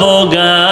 Boga.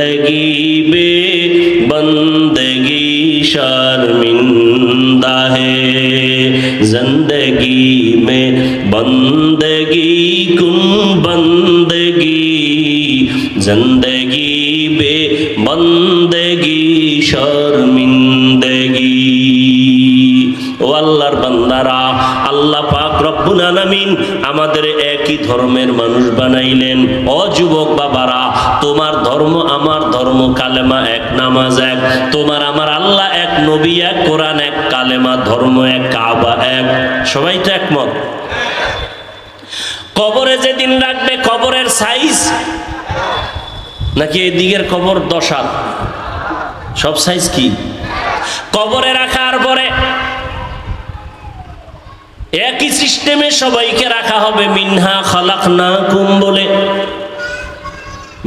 আল্লাহ পাক রব্বুল আলামিন আমাদের একই ধর্মের মানুষ বানাইলেন। ও যুবক বাবারা, তোমার ধর্ম আমার ধর্ম, কালেমা এক, নামাজ এক। তোমার আমার আল্লাহ এক, নবী এক, কোরআন এক, কালেমা ধর্ম এক, কাবা এক। সবাই তো একমত? কবরে যেদিন রাখবে, কবরের সাইজ নাকি এই দিকের কবর দশ হাত? সব সাইজ কি? কবরে রাখার পরে একই সিস্টেমে সবাইকে রাখা হবে মিনহা খালাক না কুম বলে।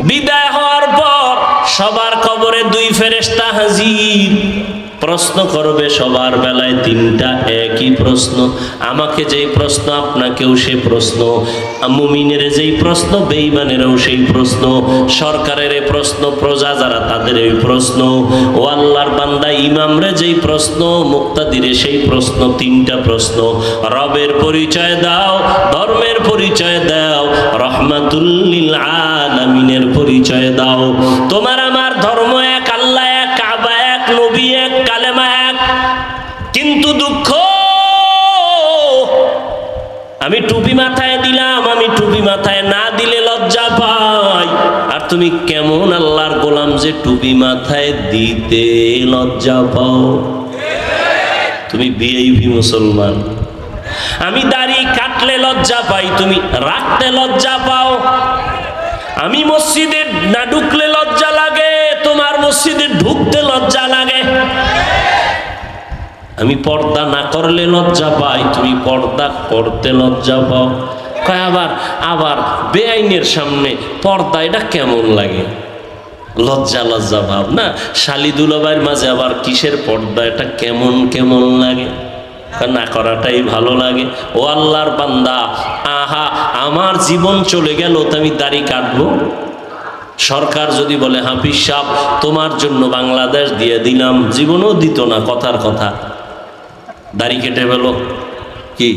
বিদায় হওয়ার পর সবার কবরে দুই ফেরেস্তা হাজির। প্রশ্ন করবে সবার বেলায় তিনটা একই প্রশ্ন। আমাকে যেই প্রশ্ন, আপনাকেও সে প্রশ্ন। মুমিনের যেই প্রশ্ন বেইমানেরও সেই প্রশ্ন। সরকারের প্রশ্ন, প্রজা যারা, তাদের এই প্রশ্ন। ও আল্লাহর বান্দা, ইমামরে যেই প্রশ্ন, মুক্তাদিরে সেই প্রশ্ন, তিনটা প্রশ্ন। রবের পরিচয় দাও, ধর্মের পরিচয় দাও রহমাতুল্লিল আলামিনের পরিচয় দাও। তোমার আমার ধর্ম মাথায় দিলাম, আমি টুপি মাথায় না দিলে লজ্জা পাই। আর তুমি কেমন আল্লাহর গোলাম যে টুপি মাথায় দিতে লজ্জা পাও? তুমি বিএইভি মুসলমান। আমি দাড়ি কাটলে লজ্জা পাই, তুমি রাখতে লজ্জা পাও। আমি মসজিদে না ঢুকলে লজ্জা লাগে, তোমার মসজিদে ঢুকতে লজ্জা লাগে। আমি পর্দা না করলে লজ্জা পাই, তুমি পর্দা করতে লজ্জা পাও। কয়, আবার আবার বেআইনের সামনে পর্দা, এটা কেমন লাগে? লজ্জা লজ্জা ভাব, না? শালি দুলাবাইয়ের মাঝে আবার কিসের পর্দা, এটা কেমন কেমন লাগে? না করাটাই ভালো লাগে। ও আল্লাহর বান্দা, আহা, আমার জীবন চলে গেল, তো আমি দাড়ি কাটবো? সরকার যদি বলে, হাফিজ সাহ তোমার জন্য বাংলাদেশ দিয়ে দিলাম, জীবনও দিত না, কথার কথা। দাড়ি কেটে ফেলো। কি?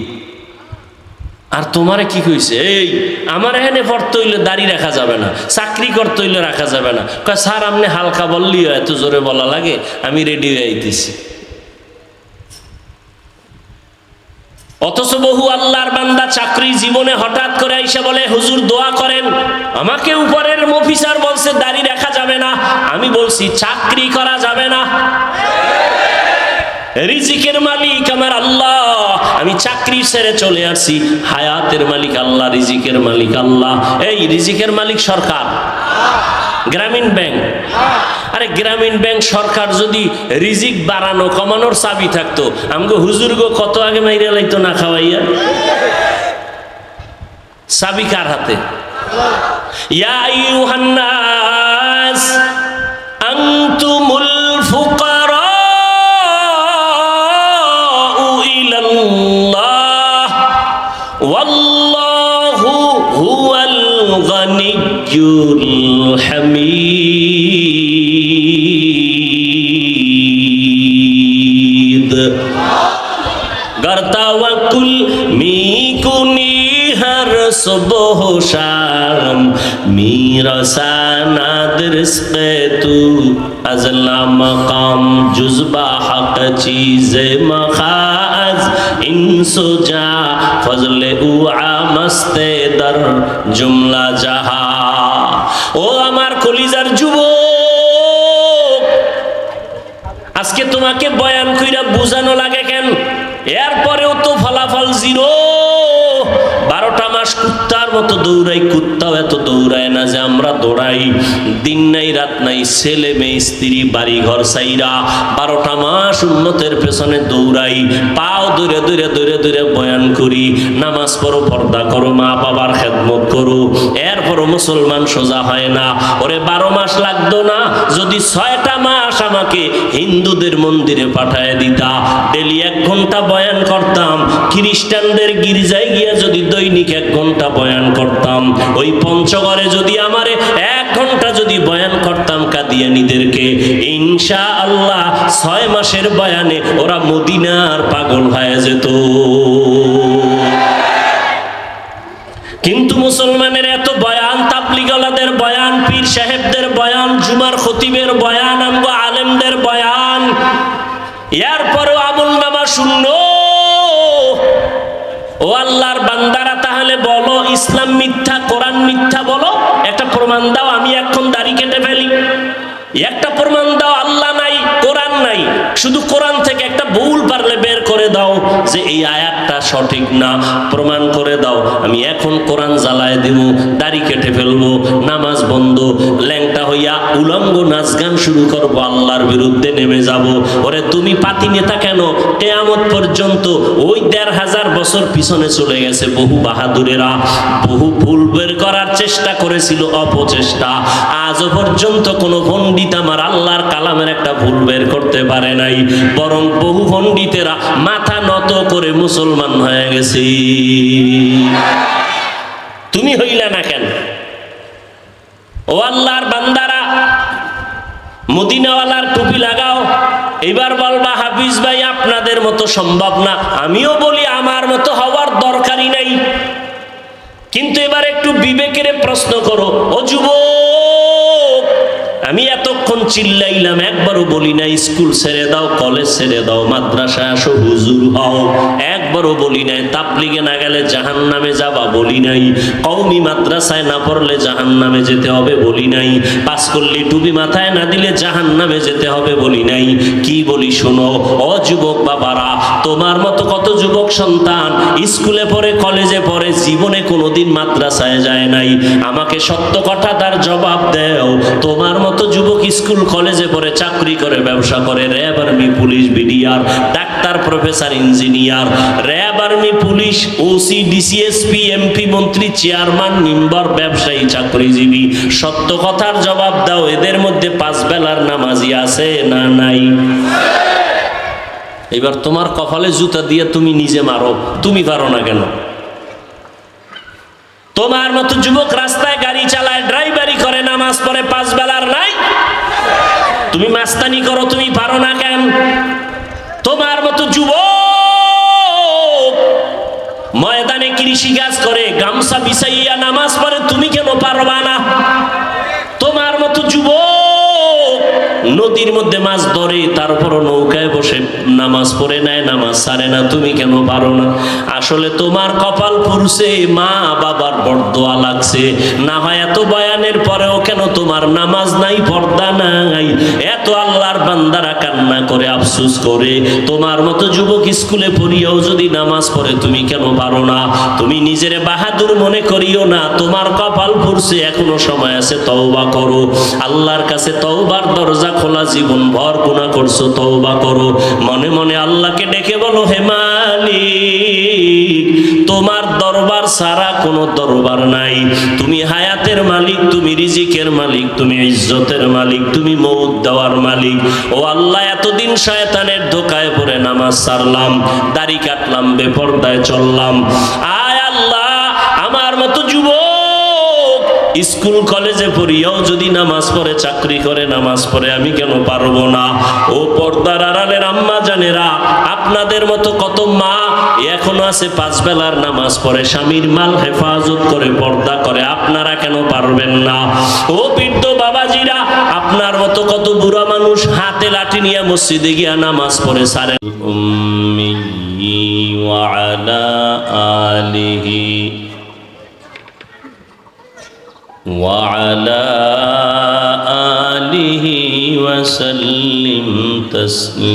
আর তোমারে কি কইছে? এই, আমার এখানে পড়তে হইলে দাড়ি রাখা যাবে না, চাকরি করতে হইলে রাখা যাবে না। কয়, স্যার, আপনি হালকা বললি, এত জোরে বলা লাগে, আমি রেডি হয়ে আইতেছি। অথচ বহু আল্লাহর বান্দা চাকরি জীবনে হঠাৎ করে আইসা বলে, হুজুর, দোয়া করেন। আমাকে উপরের অফিসার বলছে, দাড়ি রাখা যাবে না। আমি বলছি, চাকরি করা যাবে না। রিজিকের মালিক আমার আল্লাহ। আমি চাকরি ছেড়ে চলে আসছি। হায়াতের মালিক আল্লাহ, রিজিকের মালিক আল্লাহ। এই রিজিকের মালিক সরকার। গ্রামীণ ব্যাংক। আরে গ্রামীণ ব্যাংক সরকার যদি রিজিক বাড়ানো, কমানোর চাবি থাকতো আমাকে হুজুর গো কত আগে মাইরে লাইতো না খাওয়াইয়া? চাবি কার হাতে? ইয়া আইয়ুহান الحميد گر توکل میکنی هر صبح و شام میرساند رزق تو از مقام جزبا حق چیز مخام انسو جا فضل او عامستے در جملہ جہاں তোমাকে বয়ান কইরা বুঝানো লাগে কেন? এরপরেও তো ফলাফল জিরো। বারোটা মাস কুত্তার মতো দৌড়াই, কুত্তাও এত দৌড়ায় না যে আমরা দৌড়াই। দিন নাই, রাত নাই, ছেলে, মেয়ে, স্ত্রী বাড়ি ঘর সাইরা বারোটা মাস উন্নতের পেছনে দৌড়াই। পাও দূরে দূরে দূরে দূরে বয়ান করি। নামাজ পড়ো, পর্দা করো, মা বাবার খেদমত করো। এরপরও মুসলমান সোজা হয় না। ওরে বারো মাস লাগতো না, যদি ছয়টা মাস আমাকে হিন্দুদের মন্দিরে পাঠায় দিতা। ডেলি এক ঘণ্টা বয়ান করতাম। খ্রিস্টানদের গির্জায় গিয়া যদি দৈনিক এক ঘণ্টা বয়ান করতাম। ওই পঞ্চগড়ে যদি আমারে এক ঘণ্টা যদি বয়ান করতাম কাদিয়ানিদেরকে ইনশা আল্লাহ ছয় মাসের বয়ানে ওরা মদিনার পাগল হয়ে যেত। কিন্তু মুসলমানের এত বয়ান, তাবলিগলাদের বয়ান, পীর সাহেবদের বয়ান, জুমার খতিবের বয়ান, আমগো আলেমদের বয়ান, এরপরও আমল নামা শূন্য। ও আল্লাহর বান্দারা তাহলে বলো, ইসলাম মিথ্যা, কোরআন মিথ্যা বলো, একটা প্রমাণ দাও, আমি এখন দাড়ি কেটে ফেলি। একটা প্রমাণ দাও, আল্লাহ নাই, কোরআন নাই। শুধু কোরআন থেকে একটা সঠিক না, প্রমাণ করে দাও। আমি এখন কোরআন জ্বালায় দিব, দাড়ি কেটে ফেলব, নামাজ বন্ধ, ল্যাংটা হইয়া উলঙ্গ নাচ গান শুরু করব, আল্লাহর বিরুদ্ধে নেমে যাব। ওরে, তুমি পাতি নেতা কেন? কেয়ামত পর্যন্ত ওই দেড় হাজার বছর পিছনে চলে গেছে বহু বাহাদুরেরা। বহু ভুল বের করার চেষ্টা করেছিল অপচেষ্টা। আজও পর্যন্ত কোনো পণ্ডিত আমার আল্লাহর কালামের একটা ভুল বের করতে পারে নাই। বরং বহু পণ্ডিতেরা মাথা নত করে মুসলমান হয়ে গেছে। তুমি হইলে না কেন? ও আল্লাহর বান্দারা, মদিনাওয়ালার টুপি লাগাও। এবার বলবা, হাফিজ ভাই, আপনাদের মতো সম্ভব না। আমিও বলি, আমার মতো হওয়ার দরকারই নাই। কিন্তু এবার একটু বিবেকের প্রশ্ন করো। ও যুবক, আমি এতক্ষণ চিল্লাইলাম, একবারও বলি না স্কুল ছেড়ে দাও, কলেজ ছেড়ে দাও, মাদ্রাসায় আসো, হুজুর হও। একবারও বলি নাই তাপলিগে না গেলে জাহান নামে যাবা বলি নাই। কৌমি মাদ্রাসায় না পড়লে জাহান নামে যেতে হবে বলি নাই। পাস করলে টুপি মাথায় না দিলে জাহান নামে যেতে হবে বলি নাই। কি বলি শোনো ও যুবক বাবারা, তোমার মতো কত যুবক সন্তান স্কুলে পড়ে, কলেজে পড়ে, জীবনে কোনোদিন মাদ্রাসায় যায় নাই। আমাকে সত্য কথা তার জবাব দেও। তোমার মতো যুবক স্কুল কলেজে পড়ে চাকরি করে, ব্যবসা করে। RAB army, police, BDR, doctor, professor, engineer. RAB army, police, OC, DCSP, MP, মন্ত্রী, চেয়ারম্যান, মেম্বার, ব্যবসায়ী, চাকরিজীবী। সত্য কথার জবাব দাও, এদের মধ্যে পাঁচ বেলার নামাজি আছে না নাই? এবার তোমার কপালে জুতা দিয়ে তুমি নিজে মারো, তুমি পারো না কেন? তোমার মতো যুবক রাস্তায় গাড়ি চালায়, ড্রাইভারি করে, নামাজ পড়ে, পাঁচ বেলার নাই? তুমি মাস্তানি করো, তুমি পারো না কেন? তোমার মতো যুব ময়দানে কৃষি কাজ করে, গামছা বিছাইয়া নামাজ পড়ে, তুমি কেন পারবা না? তোমার মতো যুবক নদীর মধ্যে মাছ ধরে, তারপরও নৌকায় বসে নামাজ পড়ে নেয়, নামাজ সারে না, তুমি কেন পারো না? আসলে তোমার কপাল পুরুষে, মা বাবার বরদোয়া লাগছে। না হয় এত বয়ানের পরেও কেন তোমার নামাজ নাই, পর্দা নাই? এত আল্লাহর বান্দারা কান্না করে, আফসুস করে। তোমার মতো যুবক স্কুলে পড়িয়াও যদি নামাজ পড়ে, তুমি কেন পারো না? তুমি নিজের বাহাদুর মনে করিও না। তোমার কপাল পুরুষে, এখনও সময় আছে, তওবা করো। আল্লাহর কাছে তওবার দরজা খোলা, জীবন ভর গুণা করছ, তওবা করো। মনে মনে আল্লাহকে ডেকে বলো, হে মালিক, তোমার দরবার ছাড়া কোনো দরবার নাই। তুমি হায়াতের মালিক, তুমি রিজিকের মালিক, তুমি ইজ্জতের মালিক, তুমি মৌত দেওয়ার মালিক। ও আল্লাহ, এতদিন শয়তানের ধোকায় পড়ে নামাজ সারলাম দাড়ি কাটলাম, বেপর্দায় চললাম। আয় আল্লাহ, আমার মতো যুবক স্কুল, কলেজে পড়িয়াও যদি নামাজ পড়ে, চাকরি করে, নামাজ পড়ে, আমি কেন পারব না? ও পর্দার আড়ালের আম্মা জানেরা, আপনাদের মতো কত মা এখনও আছে, পাঁচ বেলার নামাজ পড়ে, স্বামীর মাল হেফাজত করে পর্দা করে, আপনারা কেন পারবেন না? ও বৃদ্ধ বাবাজিরা, আপনার মতো কত বুড়া মানুষ হাতে লাঠি নিয়ে মসজিদে গিয়া নামাজ পড়ে, সারে উম্মি ওয়ালা আলিহি وعلى آله وسلم تسليما.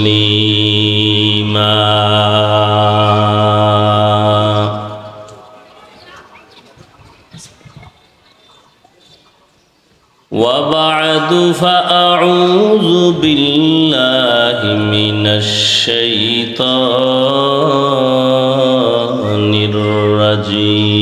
وبعد فأعوذ بالله من الشيطان الرجيم.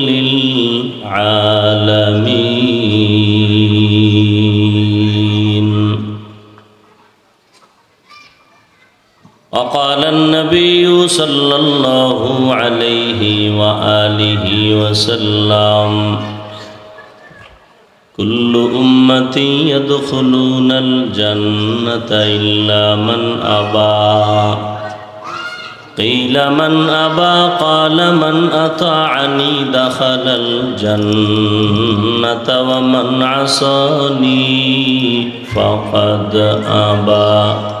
صلى الله عليه وآله وسلم. كل أمتي يدخلون الجنة إلا من أبى. قيل من أبى قال من أطاعني دخل الجنة ومن عصاني فقد أبى.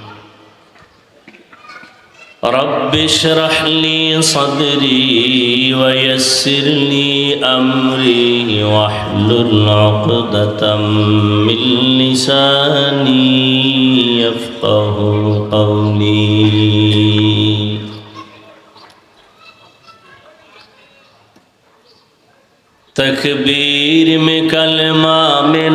رب اشرح لي صدري ويسر لي أمري واحلل عقدة من لساني يفقه قولي. تكبير میں کلمہ میں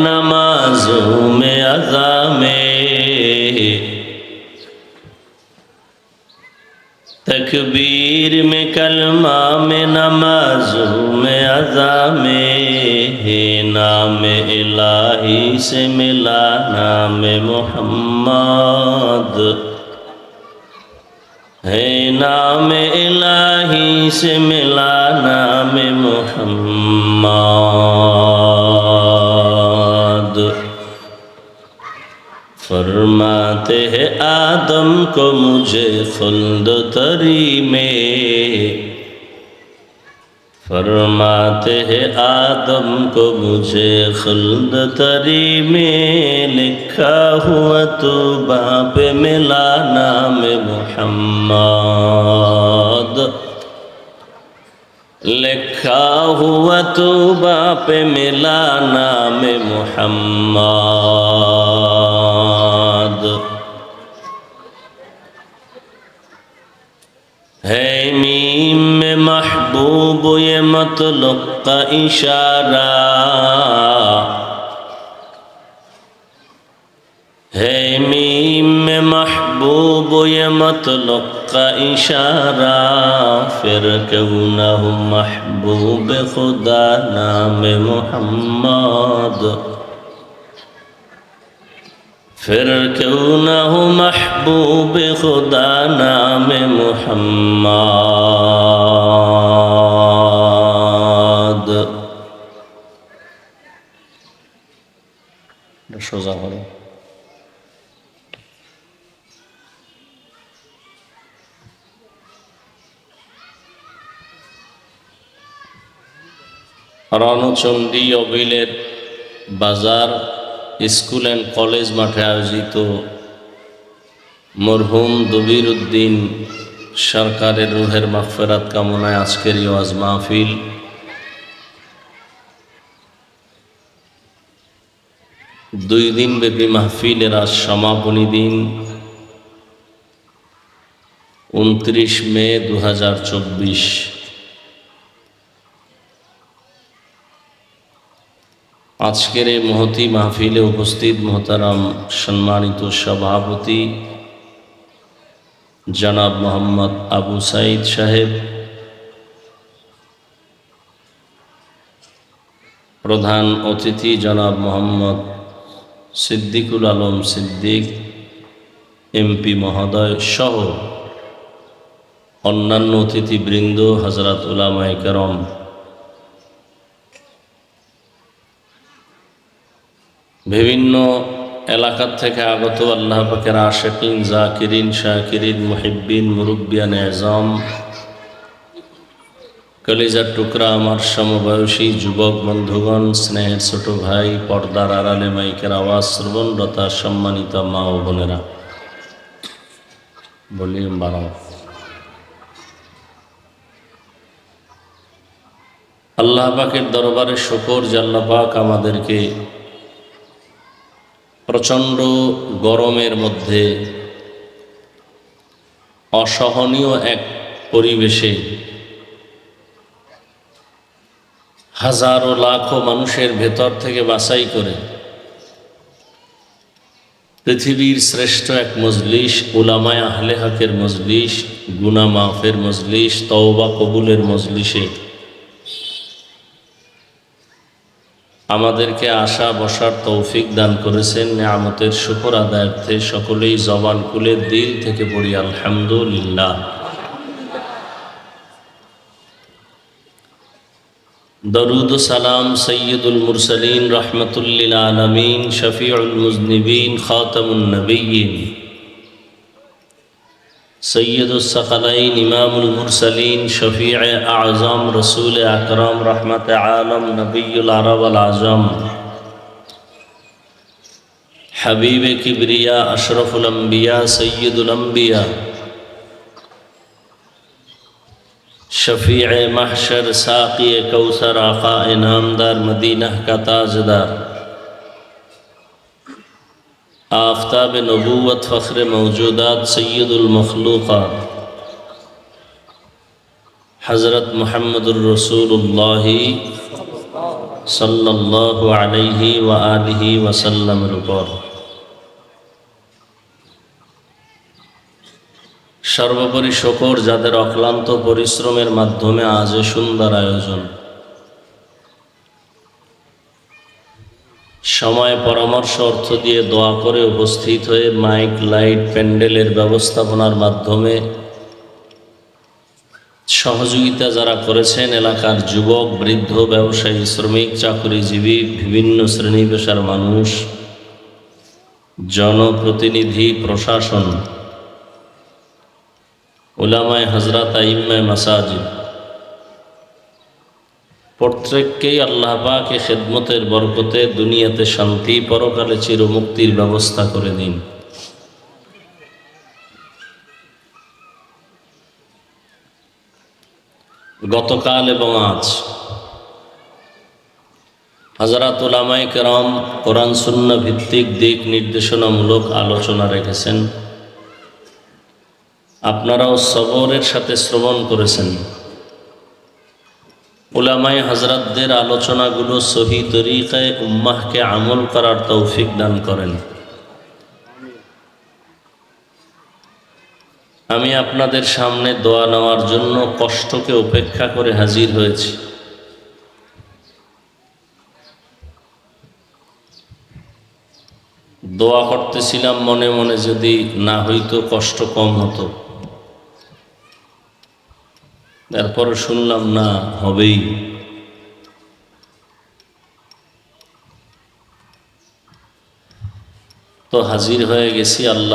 तकबीर में कलमा में नमाजों में अज़ा में नाम इलाही से मिला नाम मोहम्मद। है, नाम इलाही से मिला नाम मोहम्मद। फरमाते हैं आदम को मुझे खुल्द तरी में फरमाते हैं आदम को मुझे खुल्द तरी में लिखा हुआ तो बाप मिला नाम मोहम्मद लिखा हुआ तो बाप मिला नाम मोहम्मद ہے میم میں محبوب یہ مطلق کا اشارہ ہے میم میں محبوب یہ مطلق کا اشارہ پھر کیوں نہ ہو محبوب خدا نام محمد پھر کیوں نہ ہو محبوب خدا نام محمد সোজা হলো রণচণ্ডী অবিলের বাজার স্কুল অ্যান্ড কলেজ মাঠে আয়োজিত মরহুম দবির উদ্দিন সরকারের রুহের মাগফেরাত কামনায় আজকের ইওয়াজ মাহফিল। দুই দিন ব্যাপী মাহফিলের আজ সমাপনী দিন। উনত্রিশ মে দু হাজার চব্বিশ। আজকের এই মহতি মাহফিলে উপস্থিত মহতারাম সম্মানিত সভাপতি জনাব মোহাম্মদ আবু সাইদ সাহেব, প্রধান অতিথি জনাব মোহাম্মদ সিদ্দিকুল আলম সিদ্দিক, এমপি মহোদয় সহ অন্যান্য অতিথিবৃন্দ হজরত উলামায় করম বিভিন্ন এলাকার থেকে আগত আল্লাহ পাকের আশেকিন, জাকিরিন, শাকিরিন, মুহিব্বিন মুরব্বিয়ান এজম কলিজার টুকরা, আমার সমবয়সী যুবক, বন্ধুগণ, স্নেহের ছোট ভাই, পর্দার আড়ালে মাইকের আওয়াজ, শ্রবণরতা, সম্মানিত মা ও বোনেরা। ভলিউম আল্লাহ পাকের দরবারে শকর জাল্লা পাক আমাদেরকে প্রচণ্ড গরমের মধ্যে অসহনীয় এক পরিবেশে হাজারো লাখো মানুষের ভেতর থেকে বাছাই করে পৃথিবীর শ্রেষ্ঠ এক মজলিস, উলামায় আহলে হকের মজলিস গুনা মাফের মজলিস, তওবা কবুলের মজলিসে আমাদেরকে আশা বসার তৌফিক দান করেছেন। নিয়ামতের শুকর আদায়ার্থে সকলেই জবান কুলের দিল থেকে পড়ি, আলহামদুলিল্লাহ। দরুদ সালাম সৈয়দুল মুরসলিন রহমতুল্লিল আলমিন, শফিউল মুজনিবিন, খাতামুন নবীন سید الثقلین إمام المرسلین شفیع أعظم رسول اکرم رحمت عالم نبی العرب العظم. حبیب کبریا أشرف الانبیاء سید الانبیاء شفیع محشر ساقی کوثر آقا انعامدار مدینہ کا تاجدار آفتاب نبوت فخر موجودات سید المخلوقات حضرت محمد الرسول اللہ صلی اللہ علیہ وآلہ وسلم ربار সর্বোপরি শকর যাদের অক্লান্ত পরিশ্রমের মাধ্যমে আজ সুন্দর আয়োজন সময় পরামর্শ অর্থ দিয়ে দোয়া করে উপস্থিত হয়ে মাইক, লাইট, প্যান্ডেলের ব্যবস্থাপনার মাধ্যমে সহযোগিতা যারা করেছেন এলাকার যুবক, বৃদ্ধ, ব্যবসায়ী, শ্রমিক, চাকরিজীবী, বিভিন্ন শ্রেণি পেশার মানুষ, জনপ্রতিনিধি, প্রশাসন ওলামায় হজরত আইম্মায় মাসাজিদ প্রত্যেককেই আল্লাহ পাকে খেদমতের বরকতে দুনিয়াতে শান্তি, পরকালে চিরমুক্তির ব্যবস্থা করে দিন। গতকাল এবং আজ হাজরাত উলামাই কেরাম কোরআন শূন্য ভিত্তিক দিক নির্দেশনামূলক আলোচনা রেখেছেন। আপনারাও সবরের সাথে শ্রবণ করেছেন। উলামাই হজরতদের আলোচনাগুলো সহি তরিকায় উম্মাহকে আমল করার তৌফিক দান করেন। আমি আপনাদের সামনে দোয়া নেওয়ার জন্য কষ্টকে উপেক্ষা করে হাজির হয়েছি। দোয়া করতেছিলাম মনে মনে যদি না হইতো কষ্ট কম হতো। তারপর শুনলাম না হবেই। তো হাজির হয়ে গেছি আল্লাহ